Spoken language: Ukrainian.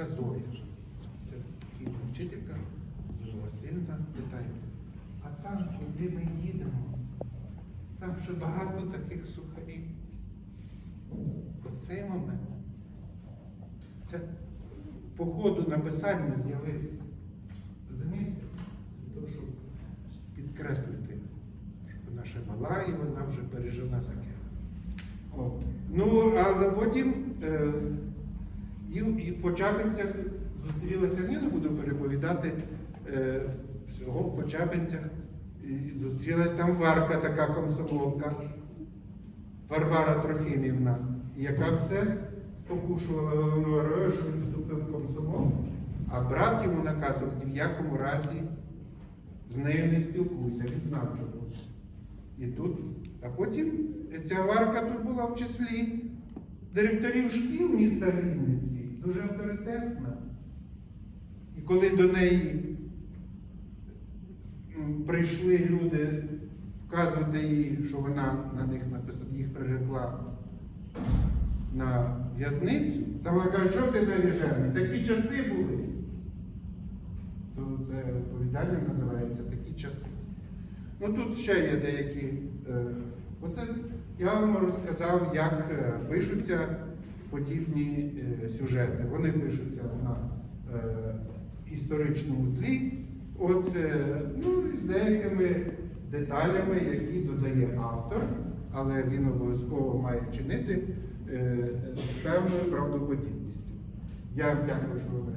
дочка Зоя. Це спокійна вчителька, Зоя Васильівна питається. А там, куди ми їдемо, там ще багато таких сухарів. Оцей момент. Це по ходу написання з'явився. Розумієте? Це то, щоб підкреслити, що вона ще мала і вона вже пережила таке. От. Ну, але потім е, і, і в Почапинцях зустрілася, я не буду переповідати е, всього в Почапинцях. І зустрілась там Варка, така комсомолка, Варвара Трохимівна, яка все спокушувала головного що він вступив в комсомол, а брат йому наказував ні в якому разі з нею не спілкуйся, він знав чого. І тут, а потім ця варка тут була в числі директорів шкіл міста Вінниці, дуже авторитетна. І коли до неї прийшли люди вказувати їй, що вона на них написала, їх прирекла на в'язницю, та вона каже, що ти навіжений? Такі часи були. То це оповідання називається такі часи. Ну тут ще є деякі. Е, оце я вам розказав, як е, пишуться подібні е, сюжети. Вони пишуться на е, історичному тлі, от, е, ну, з деякими деталями, які додає автор, але він обов'язково має чинити з певною правдоподібністю. Я дякую, що ви мене.